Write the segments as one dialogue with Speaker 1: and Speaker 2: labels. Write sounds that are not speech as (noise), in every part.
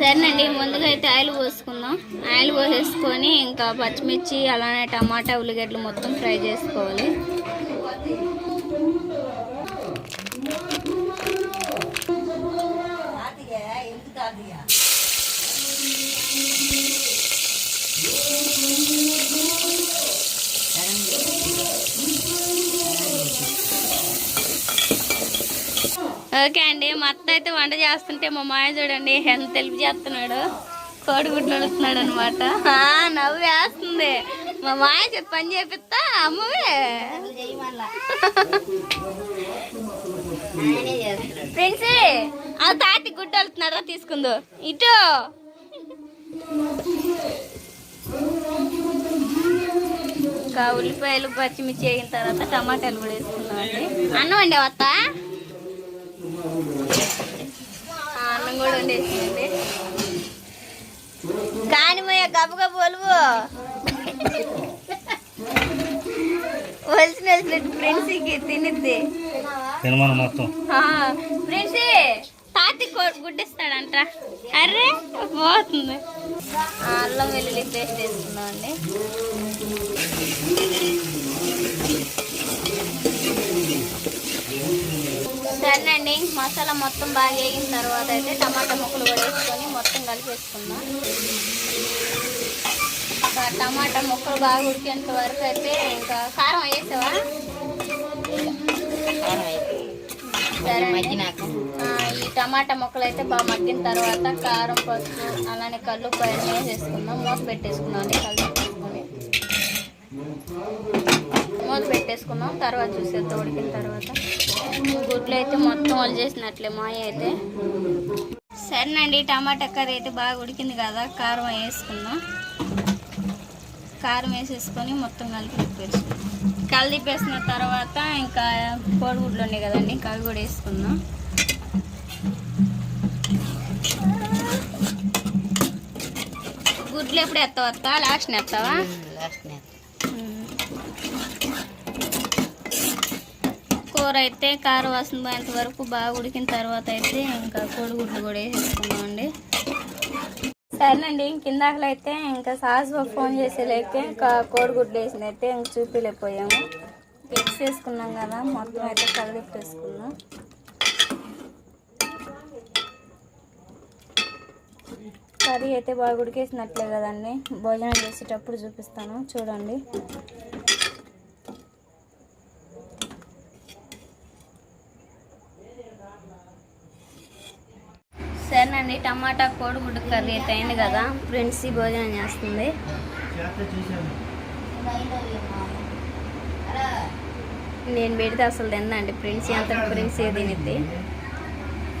Speaker 1: సరేనండి ముందుగా అయితే ఆయిల్ పోసుకుందాం. ఆయిల్ పోసేసుకొని ఇంకా పచ్చిమిర్చి అలానే టమాటా ఉల్లిగడ్డలు మొత్తం ఫ్రై చేసుకోవాలి. ఓకే అండి మా అత్త అయితే వంట చేస్తుంటే మా మాయ చూడండి ఎంత తెలిపి చేస్తున్నాడు. కోడిగుడ్లు వస్తున్నాడు అనమాట నవ్వు వేస్తుంది. మా మాయ చెప్పి పని చేపిస్తా అమ్మవే. ఫ్రెండ్స్ ఆ తాటి గుడ్డ వెళ్తున్నారా తీసుకుందో. ఇటు. ఇంకా ఉల్లిపాయలు పచ్చిమిర్చి అయిన తర్వాత టమాటాలు కూడా వేసుకుందాం అండి అన్నం అండి వత్త అన్నం కూడా వండేసింది కానీ గబ ఒలువు. వలిసిన వలిసినట్టు ఫ్రెండ్స్కి తినిద్ది.
Speaker 2: తినమను మొత్తం.
Speaker 1: ఫ్రెండ్స్ తాతి గుడ్డిస్తాడంట అర్రే పోతుంది. అల్లం వెల్లుల్లి పేస్ట్ వేసుకుందాం అండి సరేనండి మసాలా మొత్తం బాగా వేగిన తర్వాత అయితే టమాటా ముక్కలు కూడా వేసుకొని మొత్తం కలిపేసుకుందాం. ఇంకా టమాటా ముక్కలు బాగా ఉడికేంత వరకు అయితే ఇంకా కారం వేసావా? ఈ టమాటా ముక్కలు అయితే బాగా మగ్గిన తర్వాత కారం పసుపు అలానే కళ్ళు పైన వేసేసుకుందాం. మూత పెట్టేసుకుందాం అండి కళ్ళు పెట్టేసుకొని మూత పెట్టేసుకుందాం తర్వాత చూసేద్దాం ఉడికిన తర్వాత. గుడ్లు అయితే మొత్తం వాళ్ళు చేసినట్లే మాయ అయితే. సరేనండి టమాటా కర్రీ అయితే బాగా ఉడికింది కదా కారం వేసుకుందాం. కారం వేసేసుకొని మొత్తం కలిపి తిప్పేసుకుందాం. కలిపేసిన తర్వాత ఇంకా కోడిగుడ్లు ఉన్నాయి కదండి ఇంకా అవి కూడా వేసుకుందాం. గుడ్లు ఎప్పుడు ఎత్తావు వస్తా లాస్ట్ ఎత్తావా? కూర అయితే కారం వాసన పోయేంత వరకు బాగా ఉడికిన తర్వాత అయితే ఇంకా కోడిగుడ్లు కూడా వేసేసుకుందామండి. సరేనండి ఇంకిందాకలు అయితే ఇంకా సాస్ ఫోన్ చేసేలేక ఇంకా కోడిగుడ్లు వేసిన అయితే ఇంక చూపిలేకపోయాము. ఎగ్స్ వేసుకున్నాం కదా మొత్తం అయితే కలిపేసుకుందాం కర్రీ అయితే బాగా ఉడికేసినట్లే కదండి. భోజనం చేసేటప్పుడు చూపిస్తాను చూడండి. అండి టమాటా కోడిగుడ్డు కర్రీ అయితే అయింది కదా. ఫ్రెండ్స్ ఈ భోజనం చేస్తుంది. నేను పెడితే అసలు తిందండి ఫ్రెండ్స్ అంత ఫ్రెండ్స్ తినిద్ది?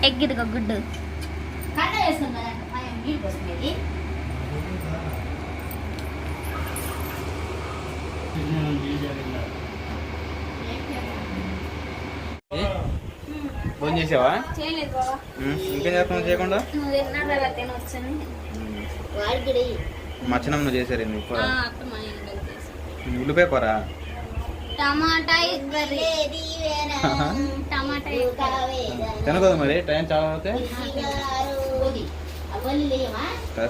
Speaker 1: ఎగ్ ఇదిగో గుడ్డు.
Speaker 2: ఫోన్ చేసావా? ఇంకేం చేస్తున్నావు చేయకుండా? మచ్చనం నువ్వు చేశారు. ఉల్లిపాయ
Speaker 1: కర్రీ.
Speaker 2: తినకూడదు మరి టైం చాలా అవుతే.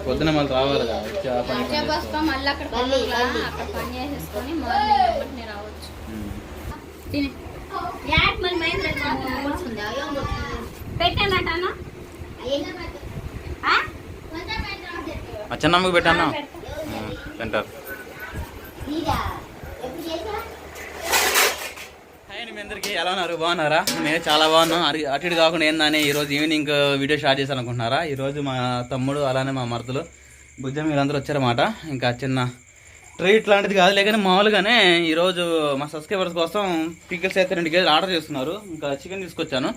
Speaker 2: పొద్దున మళ్ళీ రావాలి కదా పని
Speaker 1: మళ్ళీ అక్కడ చేసేసుకొని మార్నింగ్ రావచ్చు.
Speaker 2: చిన్నమ్మకి పెట్టాను. తింటారు. మీ అందరికీ. ఎలా ఉన్నారు? బాగున్నారా? నేను చాలా బాగున్నాను. అటు ఇటు కాకుండా ఏందని ఈరోజు ఈవినింగ్ వీడియో స్టార్ట్ చేశాను అనుకుంటున్నారా ఈరోజు మా తమ్ముడు అలానే మా మరదలు. బుజ్జం వీళ్ళందరూ వచ్చారన్నమాట. ఇంకా చిన్న ట్రీట్ లాంటిది కాదులే కానీ మామూలుగానే ఈరోజు మా సబ్స్క్రైబర్స్ కోసం పికిల్స్ అయితే రెండు కేజీలు ఆర్డర్ చేస్తున్నారు. ఇంకా చికెన్ తీసుకొచ్చాను.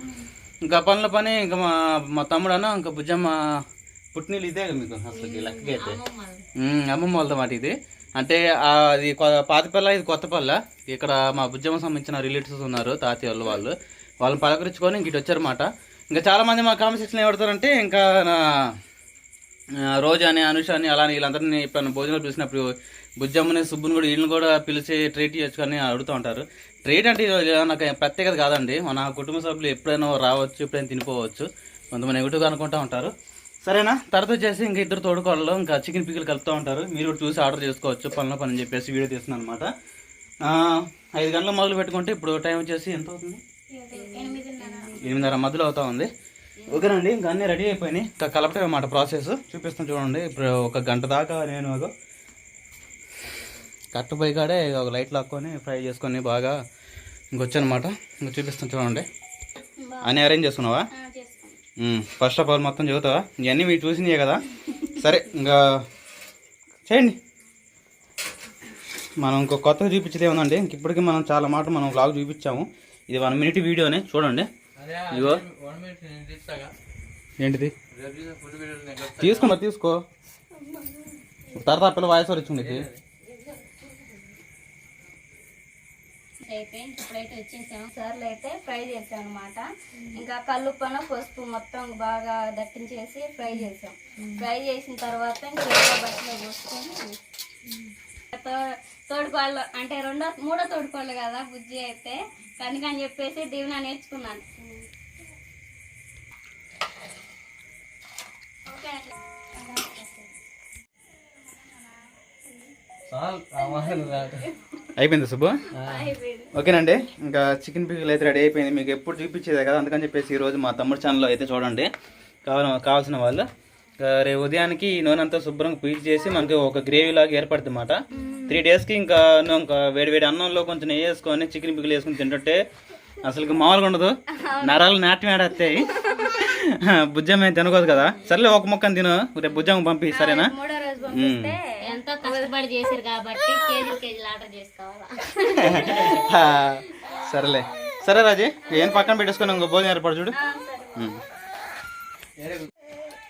Speaker 2: ఇంకా పనుల పని ఇంకా మా మా తమ్ముడు అన్న ఇంకా బుజ్జమ్మ పుట్టినీళ్ళు ఇదే కదా మీకు అసలు లెక్కకి అయితే. అమ్మమ్మ వాళ్ళతో మాట ఇది. అంటే అది పాతపల్ల ఇది కొత్తపల్ల ఇక్కడ మా బుజ్జమ్మ సంబంధించిన రిలేటివ్స్ ఉన్నారు తాతయ్య వాళ్ళు వాళ్ళు. వాళ్ళని పలకరించుకొని ఇంక ఇటు వచ్చారన్నమాట ఇంకా చాలా మంది మా కామెంట్ సెక్షన్ ఏమడతారంటే ఇంకా నా రోజా అని అనుష అని అలానే వీళ్ళందరినీ ఇప్పుడు భోజనాలు పిలిచినప్పుడు బుజ్జమ్మని సుబ్బుని కూడా వీళ్ళని కూడా పిలిచి ట్రీట్ చేయొచ్చు అని అడుగుతూ ఉంటారు. ట్రీట్ అంటే నాకు ప్రత్యేకత కాదండి. మన కుటుంబ సభ్యులు ఎప్పుడైనా రావచ్చు ఎప్పుడైనా తినిపోవచ్చు. కొంతమంది నెగిటివ్గా అనుకుంటూ ఉంటారు. సరేనా? తర్వాత వచ్చేసి ఇంకా ఇద్దరు తోడుకోళ్ళు ఇంకా చికెన్ పిక్కలు కలుపుతూ ఉంటారు. మీరు కూడా చూసి ఆర్డర్ చేసుకోవచ్చు పనిలో పని చెప్పేసి వీడియో తీస్తున్నాను అనమాట ఐదు గంటలకు మొదలు పెట్టుకుంటే ఇప్పుడు టైం వచ్చేసి ఎంత అవుతుంది? ఎనిమిదిన్నర మధ్యలో అవుతా ఉంది. ఓకేనండి ఇంకా అన్నీ రెడీ అయిపోయినాయి. ఇంకా కలపటం అన్నమాట ప్రాసెస్ చూపిస్తాను చూడండి. ఇప్పుడు ఒక గంట దాకా నేను ఒక కట్టు పోయి కాడే ఒక లైట్ లాక్కొని ఫ్రై చేసుకొని బాగా ఇంకొచ్చానమాట ఇంకా చూపిస్తాను చూడండి. అన్నీ అరేంజ్ చేసుకున్నావా? ఫస్ట్ ఆఫ్ ఆల్ మొత్తం చదువుతావా? ఇవన్నీ మీరు చూసినాయే కదా? సరే ఇంకా చేయండి. మనం ఇంకో కొత్తగా చూపించేది ఏముందండి? ఇంక ఇప్పటికీ మనం చాలా మాట మనం వ్లాగ్ చూపించాము. ఇది వన్ మినిట్ వీడియోనే చూడండి. ఇగో. ఏంటిది? తీసుకో మరి తీసుకో. తర్వాత పిల్ల వాయిస్ నీకు.
Speaker 1: అయితే ఇప్పుడైతే వచ్చేసాము. సార్లు అయితే ఫ్రై చేసాం అనమాట ఇంకా కల్లుప్పన పసుపు మొత్తం బాగా దట్టించేసి ఫ్రై చేసాం. ఫ్రై చేసిన తర్వాత ఇంకా బట్టలో పోసుకొని తో- తోడుకోళ్ళు అంటే రెండో మూడో తోడుకోళ్ళు కదా బుజ్జి అయితే కనుకని చెప్పేసి దీవెన నేర్చుకున్నాను.
Speaker 2: అయిపోయింది సుబ్బు? ఓకేనండి ఇంకా చికెన్ పిక్కలు అయితే రెడీ అయిపోయింది. మీకు ఎప్పుడు చూపించేదే కదా అందుకని చెప్పేసి ఈరోజు మా తమ్ముడు ఛానల్లో అయితే చూడండి. కావాల కావాల్సిన వాళ్ళు. రేపు ఉదయానికి ఈ నూనె అంతా శుభ్రంగా పీల్ చేసి మనకి ఒక గ్రేవీ లాగా ఏర్పడుతుంది అన్నమాట త్రీ డేస్కి ఇంకా ఇంకా వేడి వేడి అన్నంలో కొంచెం నెయ్యి వేసుకొని చికెన్ పిక్కలు వేసుకొని తింటుంటే అసలు మామూలుగా ఉండదు. నరాలు నాట్యం ఆడేస్తాయి (laughs) బుజ్జమ్మ ఏం తినకూడదు కదా. సర్లే ఒక ముక్కని తిను. రేపు బుజ్జమ్మ పంపి సరేనా?
Speaker 1: కష్టపడి చేశారు కాబట్టి కేజీ కేజీలు ఆర్డర్ చేసుకోవాలా?
Speaker 2: సరేలే. సరే రాజీ ఏం పక్కన పెట్టేసుకొని ఇంకో భోజనం ఏర్పాటు చూడు.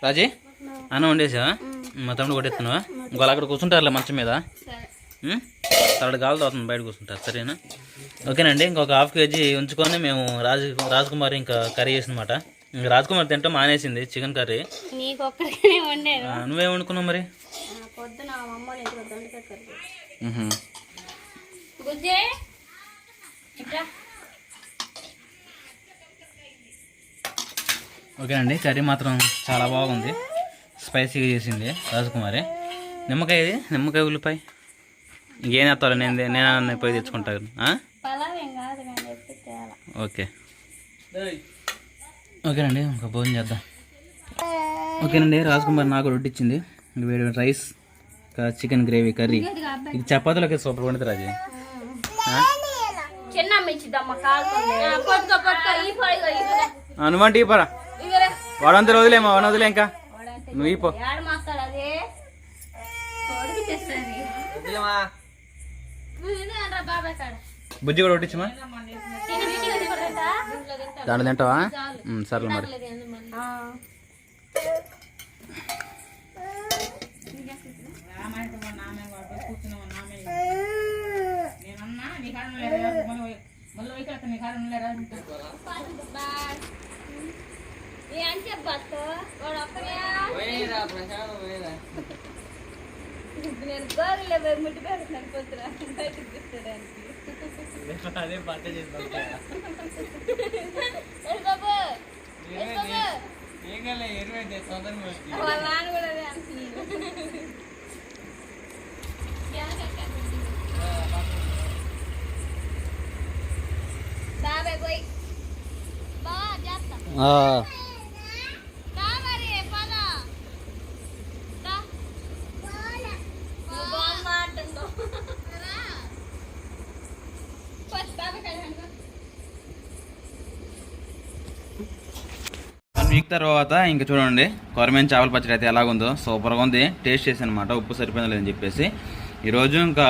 Speaker 2: రాజీ అన్నం వండేసా మా తమ్ముడు కొట్టేస్తున్నావా? ఇంకో అక్కడ కూర్చుంటారులే మంచం మీద? తర్వాత గాలి అవుతుంది బయట కూర్చుంటారు సరేనా? ఓకేనండి ఇంకొక హాఫ్ కేజీ ఉంచుకొని మేము రాజు రాజకుమారి ఇంకా కర్రీ చేసినమాట ఇంకా రాజకుమారి తింటాం మానేసింది చికెన్ కర్రీ. నువ్వేం వండుకున్నావు మరి?
Speaker 1: పొద్దున మా అమ్మ ఇంట్లో ఇట్లా
Speaker 2: ఓకేనండి కర్రీ మాత్రం చాలా బాగుంది. స్పైసీగా చేసింది రాజకుమారి. నిమ్మకాయ ఇది నిమ్మకాయ ఉల్లిపాయ. ఇంకేం వేస్తావు నేను నేను పోయి తెచ్చుకుంటాను ఓకే. ఓకేనండి ఇంకా భోజనం చేద్దాం. ఓకేనండి రాజకుమారి నాకు రొట్టి ఇచ్చింది. ఇంకా వేడి రైస్. చికెన్ గ్రేవీ కర్రీ ఇది చపాతీలోకి సూపర్ వండుతుంది రాజు
Speaker 1: ఈ
Speaker 2: పరా వాడంతా వదిలేమా వాడిని వదిలే ఇంకా నువ్వు ఈ బుజ్జి కూడా
Speaker 1: తింటాడు.
Speaker 2: దాంట్లో తింటావా సర్లే మరి
Speaker 1: ఆ. బాయ్. ఏం చెప్పచ్చు వాడు ఒక్కడే నేను గోగులే పోయి ముట్టి పెడుతున్నాను పొద్దున బయటకు తీసుకోవడానికి ఏ బాబు ఏ బాబు వాళ్ళ నాన్న కూడా అదే అంటున్నాడు. బాబాయ్ పోయి బా చేస్తా దా మరి పద దా నువ్వు బామ్మ అంటుందో ఫస్ట్ బాబాయ్ కదండి
Speaker 2: వన్ వీక్ తర్వాత ఇంకా చూడండి కొరమేన్ చేపల పచ్చడి అయితే ఎలాగుందో సూపర్గా ఉంది. టేస్ట్ చేసానమాట అనమాట ఉప్పు సరిపోయిందో లేదని చెప్పేసి. ఈరోజు ఇంకా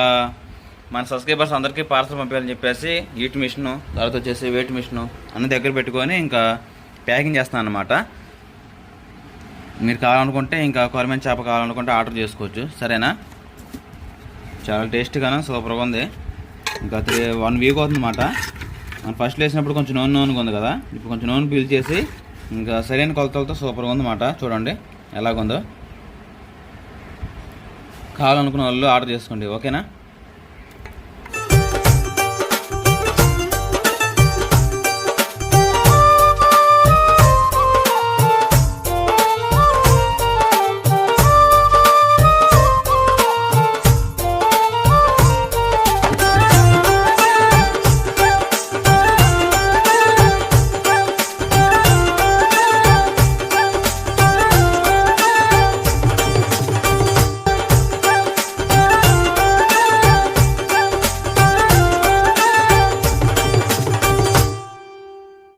Speaker 2: మన సబ్స్క్రైబర్స్ అందరికీ పార్సల్ పంపించాలని చెప్పేసి ఈట్ మిషను తర్వాత వచ్చేసి వెయిట్ మిషను అన్ని దగ్గర పెట్టుకొని ఇంకా ప్యాకింగ్ చేస్తాను అనమాట మీరు కావాలనుకుంటే ఇంకా కొరమైన చేప కావాలనుకుంటే ఆర్డర్ చేసుకోవచ్చు. సరేనా? చాలా టేస్ట్గాను సూపర్గా ఉంది. ఇంకా త్రీ వన్ వీక్ అవుతుందన్నమాట. మనం ఫస్ట్ వేసినప్పుడు కొంచెం నూనె నూనెగా ఉంది కదా? ఇప్పుడు కొంచెం నూనె పీల్ చేసి ఇంకా సరైన కొలతలతో సూపర్గా ఉందన్నమాట. చూడండి ఎలాగుందో. కావాలనుకున్న వాళ్ళు ఆర్డర్ చేసుకోండి ఓకేనా?